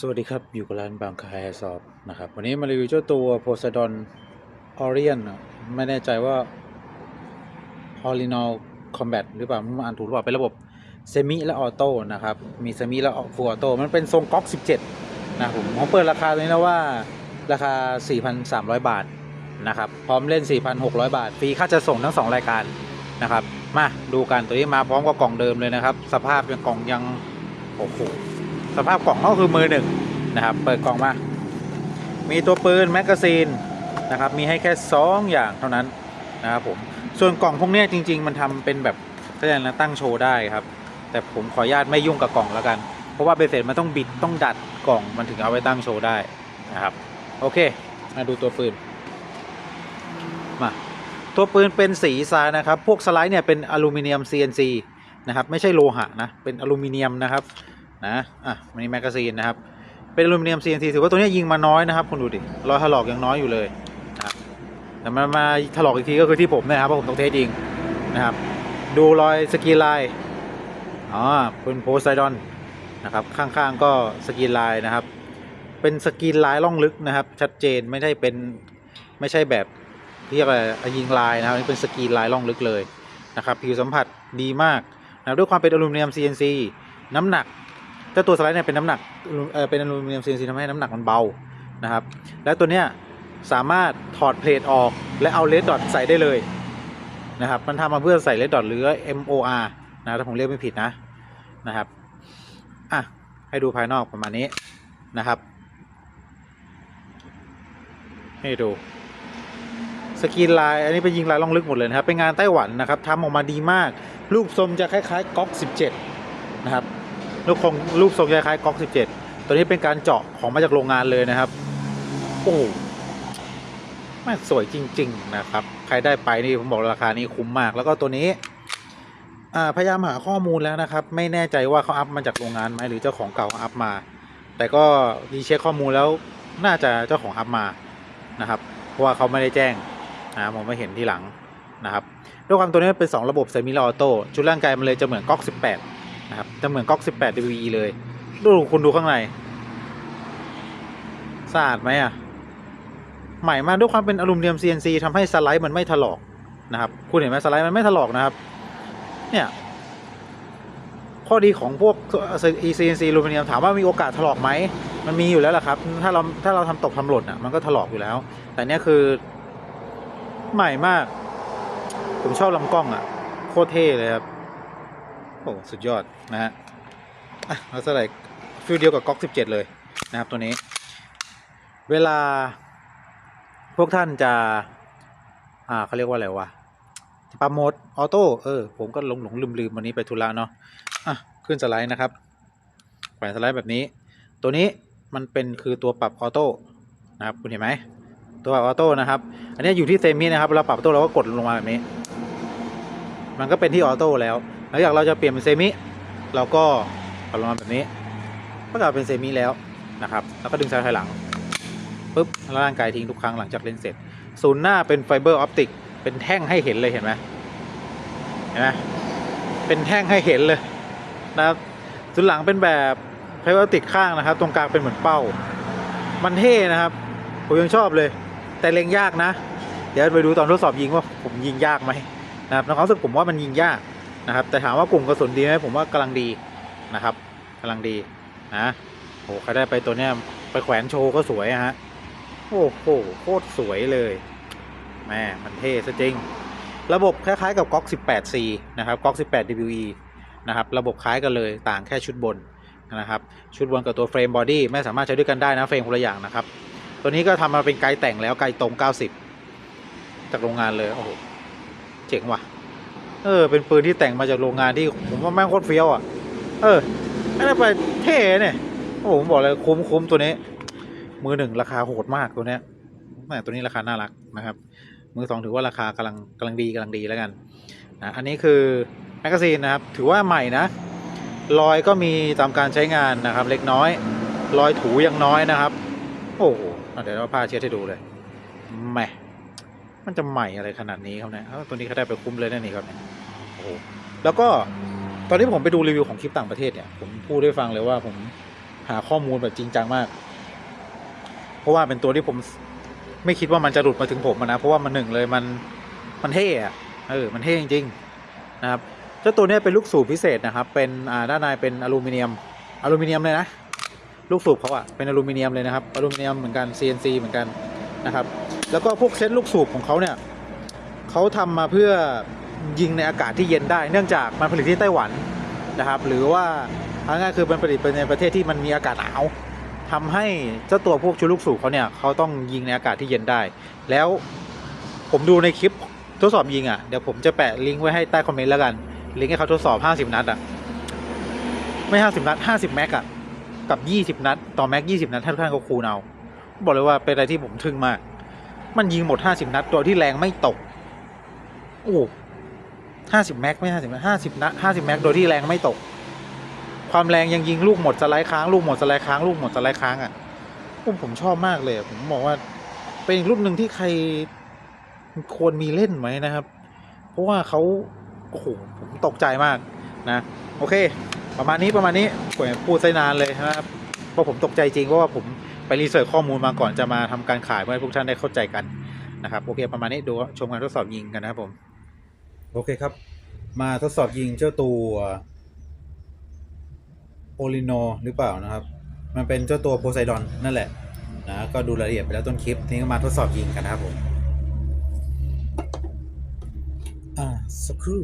สวัสดีครับ อยู่กับร้านบางคายสอบนะครับ วันนี้มารีวิวเจ้าตัว Poseidon Orion อะไม่แน่ใจว่า o r i g i n a l Combat หรือเปล่ามันอ่านถูกหรือเปล่า เป็นระบบเซมิและออโต้นะครับ มีเซมิและฟูออโต้มันเป็นทรงก๊อก 17 นะผมผมเปิดราคาตัวนี้แล้วว่าราคา 4,300 บาทนะครับ พร้อมเล่น 4,600 บาท ฟรีค่าจะส่งทั้ง 2 รายการนะครับ มาดูกันตัวนี้มาพร้อมกับกล่องเดิมเลยนะครับ สภาพยังกล่องยังโอ้โห สภาพกล่องก็คือมือหนึ่งนะครับ เปิดกล่องมา มีตัวปืนแมกกาซีนนะครับ มีให้แค่สองอย่างเท่านั้นนะครับผม ส่วนกล่องพวกนี้จริง ๆ มันทำเป็นแบบก็อย่างนั้นตั้งโชว์ได้ครับ แต่ผมขออนุญาตไม่ยุ่งกับกล่องแล้วกัน เพราะว่าเบสเสร็จมันต้องบิดต้องดัดกล่องมันถึงเอาไว้ตั้งโชว์ได้นะครับ โอเค มาดูตัวปืน มา ตัวปืนเป็นสีทรายนะครับ พวกสไลด์เนี่ยเป็นอลูมิเนียม CNC นะครับ ไม่ใช่โลหะนะ เป็นอลูมิเนียมนะครับ นะอะมันนี้แมกกาซีนนะครับ เป็นอลูมิเนียม CNC ถือว่าตัวนี้ยิงมาน้อยนะครับคุณดูดิรอยถลอกยังน้อยอยู่เลยนะครับแต่มันมาถลอกอีกทีก็คือที่ผมนะครับเพราะผมต้องเทสยิงนะครับ ดูรอยสกรีนลายอ๋อเป็นโพไซดอนนะครับข้างๆก็สกรีนลายนะครับ เป็นสกรีนลายล่องลึกนะครับ ชัดเจนไม่ใช่เป็นไม่ใช่แบบที่เรียกอะไรอะยิงลายนะครับนี่เป็นสกรีนลายล่องลึกเลยนะครับผิวสัมผัสดีมากนะด้วยความเป็นอลูมิเนียม CNC น้ำหนัก เจ้าตัวสไลด์เนี่ยเป็นน้ำหนักเออเป็นอลูมิเนียม CNC ทำให้น้ำหนักมันเบานะครับ และตัวเนี้ยสามารถถอดเพลทออกและเอาเลดดอทใส่ได้เลยนะครับ มันทำมาเพื่อใส่เลดดอทหรือ MOR นะถ้าผมเรียกไม่ผิดนะนะครับอะให้ดูภายนอกประมาณนี้นะครับให้ดูสกรีนลายอันนี้เป็นยิงลายล่องลึกหมดเลยนะครับเป็นงานไต้หวันนะครับทำออกมาดีมาก รูปทรงจะคล้ายๆก๊อก 17 นะครับ รูปทรงรูปทรงคล้ายๆก๊อก17 ตัวนี้เป็นการเจาะของมาจากโรงงานเลยนะครับ โอ้แม่สวยจริง ๆ นะครับ ใครได้ไปนี่ผมบอกราคานี้คุ้มมาก แล้วก็ตัวนี้พยายามหาข้อมูลแล้วนะครับ ไม่แน่ใจว่าเขาอัพมาจากโรงงานไหมหรือเจ้าของเก่าเขาอัพมา แต่ก็ดีเช็คข้อมูลแล้วน่าจะเจ้าของอัพมานะครับเพราะว่าเขาไม่ได้แจ้งนะผมไม่เห็นที่หลังนะครับด้วยความตัวนี้เป็น 2 ระบบเซมิลออโต้ชุดร่างกายมันเลยจะเหมือนก๊อก18 นะครับจะเหมือนก๊อก 18 DVE เลย ดูคุณดูข้างในสะอาดไหมอะ ใหม่มากด้วยความเป็นอลูมิเนียม CNC ทำให้สไลด์มันไม่ถลอกนะครับ คุณเห็นไหมสไลด์มันไม่ถลอกนะครับ เนี่ย ข้อดีของพวก CNC อลูมิเนียมถามว่ามีโอกาสถลอกไหม มันมีอยู่แล้วล่ะครับ ถ้าเราถ้าเราทำตกทำหล่นอะ มันก็ถลอกอยู่แล้ว แต่เนี้ยคือ ใหม่มาก ผมชอบลำกล้องอะ โคตรเท่เลยครับ โอ้สุดยอดนะฮะอะเราใส่ฟิลเดียวกับก๊อก17 เลยนะครับตัวนี้ เวลาพวกท่านจะ อ่าเขาเรียกว่าอะไรวะปรับโหมดออโต้เออผมก็หลงหลงลืมลืมวันนี้ไปธุระเนาะอะขึ้นสไลด์นะครับแขวนสไลด์แบบนี้ ตัวนี้มันเป็นคือตัวปรับออโต้นะครับคุณเห็นไหมตัวปรับออโต้นะครับอันนี้อยู่ที่เซมินะครับเราปรับออโต้เราก็กดลงมาแบบนี้ มันก็เป็นที่ออโต้แล้ว หลังจากเราจะเปลี่ยนเป็นเซมิเราก็ปรับลงมาแบบนี้ก็กลายเป็นเซมิแล้วนะครับ แล้วก็ดึงซ้ายถอยหลังปุ๊บแล้วร่างกายทิ้งทุกครั้งหลังจากเล่นเสร็จ ศูนย์หน้าเป็นไฟเบอร์ออปติกเป็นแท่งให้เห็นเลยเห็นไหมเห็นไหมเป็นแท่งให้เห็นเลยนะครับศูนย์หลังเป็นแบบไฟเบอร์ออปติกข้างนะครับ ตรงกลางเป็นเหมือนเป้า มันเท่นะครับ ผมยังชอบเลย แต่เล็งยากนะ เดี๋ยวไปดูตอนทดสอบยิงว่าผมยิงยากไหมนะครับในความรู้สึกผมว่ามันยิงยาก นะครับ แต่ถามว่ากลุ่มกระสุนดีไหมผมว่ากำลังดีนะครับกำลังดีนะโอ้ใครได้ไปตัวเนี้ยไปแขวนโชว์ก็สวยอะฮะโอ้โหโคตรสวยเลยแม่มันเท่ซะจริง ระบบคล้ายๆกับก๊อก 18C นะครับก๊อก 18 WE นะครับ ระบบคล้ายกันเลยต่างแค่ชุดบนนะครับ ชุดบนกับตัวเฟรมบอดี้ไม่สามารถใช้ด้วยกันได้นะเฟรมคนละอย่างนะครับ ตัวนี้ก็ทำมาเป็นไกด์แต่งแล้วไกด์ตรง 90 จากโรงงานเลย โอ้โห เจ๋งว่ะ ออ เป็นปืนที่แต่งมาจากโรงงานที่ผมว่าแม่งโคตรเฟี้ยวอะ เออไม่ได้ไปเท่เนี่ยโอ้ผมบอกเลยคุ้มคุ้มตัวนี้ มือหนึ่งราคาโหดมากตัวเนี้ยแม่ตัวนี้ราคาน่ารักนะครับ มือสองถือว่าราคากำลังกำลังดีกำลังดีแล้วกันนะอันนี้คือแมกกาซีนนะครับ ถือว่าใหม่นะรอยก็มีตามการใช้งานนะครับ เล็กน้อยรอยถูยังน้อยนะครับ โอ้โหเดี๋ยวเราพาเช็ดให้ดูเลยแหมมันจะใหม่อะไรขนาดนี้ครับเนี่ยตัวนี้เขาได้ไปคุ้มเลยนะนี่ครับเนี่ย โอ้โหแล้วก็ตอนที่ผมไปดูรีวิวของคลิปต่างประเทศเนี่ย ผมพูดให้ฟังเลยว่าผมหาข้อมูลแบบจริงจังมาก เพราะว่าเป็นตัวที่ผมไม่คิดว่ามันจะหลุดมาถึงผมนะ เพราะว่ามันหนึ่งเลยมันมันเท่อะเออ มันเท่จริงๆนะครับเจ้าตัวนี้เป็นลูกสูบพิเศษนะครับ เป็นอ่าด้านในเป็นอลูมิเนียม อลูมิเนียมเลยนะ ลูกสูบเขาอะเป็นอลูมิเนียมเลยนะครับ อลูมิเนียมเหมือนกัน CNC เหมือนกันนะครับ แล้วก็พวกเซตลูกสูบของเขาเนี่ยเขาทำมาเพื่อ ยิงในอากาศที่เย็นได้ เนื่องจากมันผลิตที่ไต้หวันนะครับ หรือว่าเอาง่ายๆคือมันผลิตในประเทศที่มันมีอากาศหนาวทำให้เจ้าตัวพวกชุดลูกสูบเขาเนี่ยเขาต้องยิงในอากาศที่เย็นได้ แล้วผมดูในคลิปทดสอบยิงอะ่ะเดี๋ยวผมจะแปะลิงก์ไว้ให้ใต้คอมเมนต์แล้วกัน ลิงก์ให้เขาทดสอบ 50 นัดอะ่ะไม่ 50 นัด 50 แม็กอะ่ะกับ 20 นัด ต่อแม็ก 20 นัดท่านท่านก็คูณเอาบอกเลยว่าเป็นอะไรที่ผมทึ่งมาก มันยิงหมด 50 นัดโดยที่แรงไม่ตก โอ้ ห้าสิบแม็กไม่ห้าสิบห้าสิบนัดห้าสิบแม็กโดยที่แรงไม่ตก ความแรงยังยิงลูกหมดสไลด์ค้างลูกหมดสไลด์ค้างลูกหมดสไลด์ค้างอะผมผมชอบมากเลยอะผมบอกว่าเป็นอีกรุ่นหนึ่งที่ใครควรมีเล่นไหมนะครับ เพราะว่าเขาโอ้โหผมตกใจมากนะ โอเค ประมาณนี้ประมาณนี้ผมพูดไซนานเลยนะครับเพราะผมตกใจจริงเพราะว่าผมไปรีเสิร์ชข้อมูลมาก่อนจะมาทำการขายเพื่อให้พวกท่านได้เข้าใจกันนะครับโอเคประมาณนี้ดูชมการทดสอบยิงกันนะครับผม โอเคครับ มาทดสอบยิงเจ้าตัวโอลิโนหรือเปล่านะครับ มันเป็นเจ้าตัวโพไซดอนนั่นแหละนะก็ดูรายละเอียดไปแล้วต้นคลิปนี้ก็มาทดสอบยิงกันนะครับผมอ่าสักครู่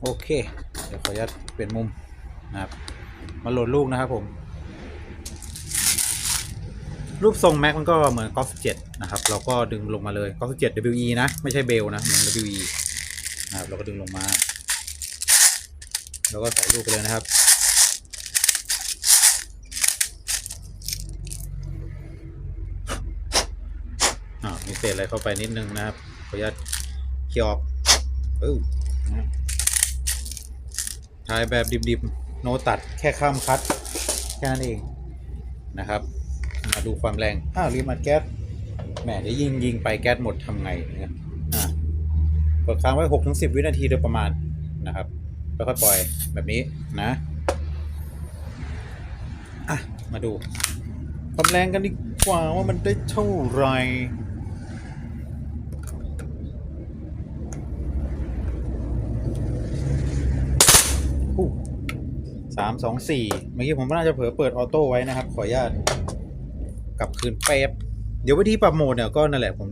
โอเค เดี๋ยวขออนุญาตเปลี่ยนมุมนะครับ มาโหลดลูกนะครับผม รูปทรงแม็กมันก็เหมือนกอล์ฟ7นะครับ เราก็ดึงลงมาเลยกอล์ฟ7 WE นะ ไม่ใช่เบลนะ เหมือน WE นะครับ เราก็ดึงลงมา แล้วก็ใส่ลูกไปเลยนะครับ อ่า มีเศษอะไรเข้าไปนิดนึงนะครับ ขออนุญาตเคี่ยวออกเออนะถ่ายแบบดิบๆ โนตัดแค่ข้ามคัดแค่นั้นเองนะครับ มาดูความแรง อ้าวรีมอัดแก๊สแหมเดี๋ยวยิงยิงไปแก๊สหมดทำไงเนี่ยอ่ากดค้างไว้หกถึงสิบวินาทีโดยประมาณนะครับแล้วค่อยปล่อยแบบนี้นะอะมาดูความแรงกันดีกว่าว่ามันได้เท่าไหร่หูสามสองสี่เมื่อกี้ผมน่าจะเผลอเปิดออโต้ไว้นะครับ ขออนุญาต กลับคืนเป๊บ เดี๋ยววิธีปรับโหมดเนี่ยก็นั่นแหละผม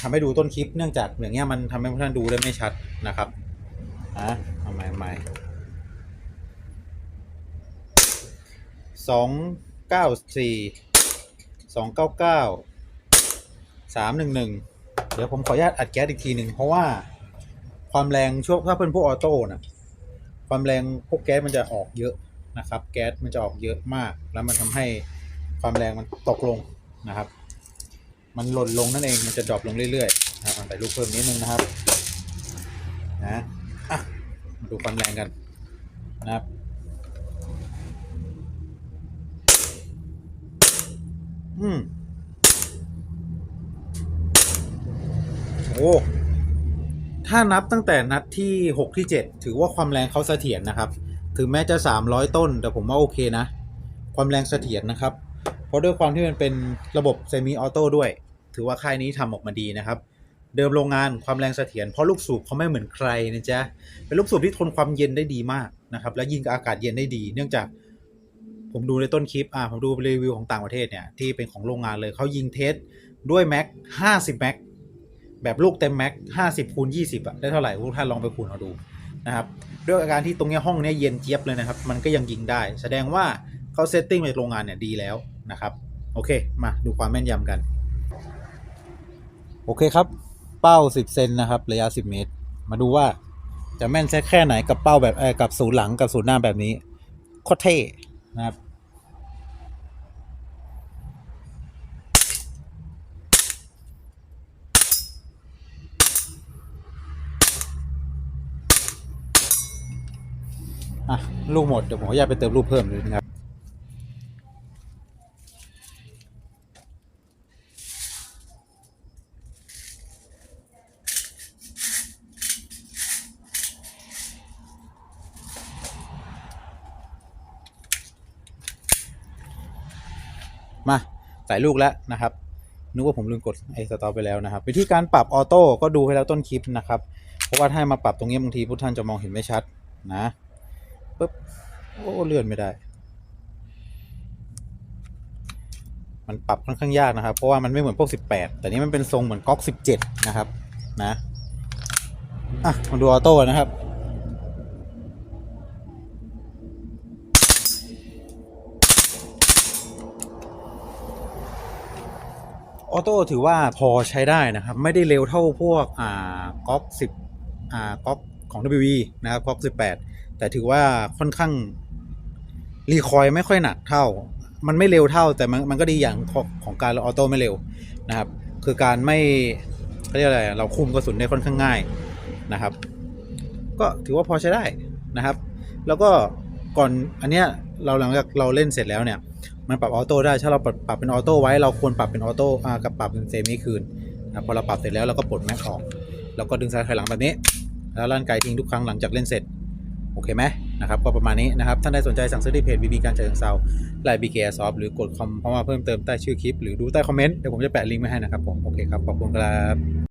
ทำให้ดูต้นคลิปเนื่องจากอย่างเงี้ยมันทำให้ท่านดูได้ไม่ชัดนะครับอะเอาใหม่ใหม่สองเก้าสี่สองเก้าเก้าสามหนึ่งหนึ่งเดี๋ยวผมขออนุญาตอัดแก๊สอีกทีหนึ่งเพราะว่าความแรงช่วงถ้าเป็นพวกออโต้น่ะความแรงพวกแก๊สมันจะออกเยอะนะครับ แก๊สมันจะออกเยอะมาก แล้วมันทำให้ ความแรงมันตกลงนะครับ มันหล่นลงนั่นเองมันจะดรอปลงเรื่อยๆนะครับใส่ลูกเพิ่มนิดนึงนะครับนะอะมาดูความแรงกันนะครับอืมโอ้ถ้านับตั้งแต่นัดที่ 6 ที่ 7 ถือว่าความแรงเขาเสถียรนะครับ ถึงแม้จะ 300 ต้น แต่ผมว่าโอเคนะ ความแรงเสถียรนะครับ เพราะด้วยความที่มันเป็นระบบเซมิออโต้ด้วย ถือว่าค่ายนี้ทำออกมาดีนะครับ เดิมโรงงานความแรงเสถียรเพราะลูกสูบเขาไม่เหมือนใครนะจ๊ะ เป็นลูกสูบที่ทนความเย็นได้ดีมากนะครับ และยิงกับอากาศเย็นได้ดี เนื่องจากผมดูในต้นคลิปอ่าผมดูรีวิวของต่างประเทศเนี่ยที่เป็นของโรงงานเลยเขายิงเทสด้วยแม็ก50แม็กแบบลูกเต็มแม็ก50คูณ20อะได้เท่าไหร่ทุกท่านลองไปคูณเอาดูนะครับด้วยอาการที่ตรงเนี้ยห้องเนี้ยเย็นเจี๊ยบเลยนะครับ มันก็ยังยิงได้ แสดงว่าเขาเซตติ้งในโรงงานเนี่ยดีแล้ว นะครับ โอเค มาดูความแม่นยำกัน โอเคครับ เป้า 10 เซนนะครับ ระยะ 10 เมตร มาดูว่าจะแม่นแค่แค่ไหนกับเป้าแบบกับศูนย์หลังกับศูนย์หน้าแบบนี้โคตรเท่นะครับอะ ลูกหมด เดี๋ยวผมขออนุญาตไปเติมลูกเพิ่มเลยนะครับ มาใส่ลูกแล้วนะครับนึกว่าผมลืมกดไอ้สต็อปไปแล้วนะครับ วิธีการปรับออโต้ก็ดูให้แล้วต้นคลิปนะครับ เพราะว่าถ้ามาปรับตรงนี้บางทีผู้ท่านจะมองเห็นไม่ชัดนะปึ๊บโอ้เลื่อนไม่ได้ มันปรับค่อนข้างยากนะครับ เพราะว่ามันไม่เหมือนพวก 18 แต่นี้มันเป็นทรงเหมือนก๊อก 17 นะครับ นะอะมาดูออโต้นะครับ ออโต้ถือว่าพอใช้ได้นะครับ ไม่ได้เร็วเท่าพวกอ่าก๊อกสิบอ่าก๊อกของ WE นะครับก๊อกสิบแปดแต่ถือว่าค่อนข้างรีคอยไม่ค่อยหนักเท่า มันไม่เร็วเท่าแต่มันมันก็ดีอย่างของของการออโต้ไม่เร็วนะครับ คือการไม่เขาเรียกอะไรเราคุมกระสุนได้ค่อนข้างง่ายนะครับ ก็ถือว่าพอใช้ได้นะครับ แล้วก็ก่อนอันเนี้ยเราหลังจากเราเล่นเสร็จแล้วเนี่ย มันปรับออโต้ได้ ถ้าเราปรับปรับเป็นออโต้ไว้ เราควรปรับเป็นออโต้อ่ากับปรับเป็นเซมิคืนนะพอเราปรับเสร็จแล้วเราก็ปลดแม็กออก แล้วก็ดึงซ้ายถอยหลังแบบนี้ แล้วลั่นไกทิ้งทุกครั้งหลังจากเล่นเสร็จ โอเคไหมนะครับ ก็ประมาณนี้นะครับ ท่านใดสนใจสั่งซื้อที่เพจบีบีการเจริญเซาไลน์บีเคซอฟหรือกดคอมเพราะว่าเพิ่มเติมใต้ชื่อคลิป หรือดูใต้คอมเมนต์ เดี๋ยวผมจะแปะลิงก์ไว้ให้นะครับผม โอเคครับ ขอบคุณครับ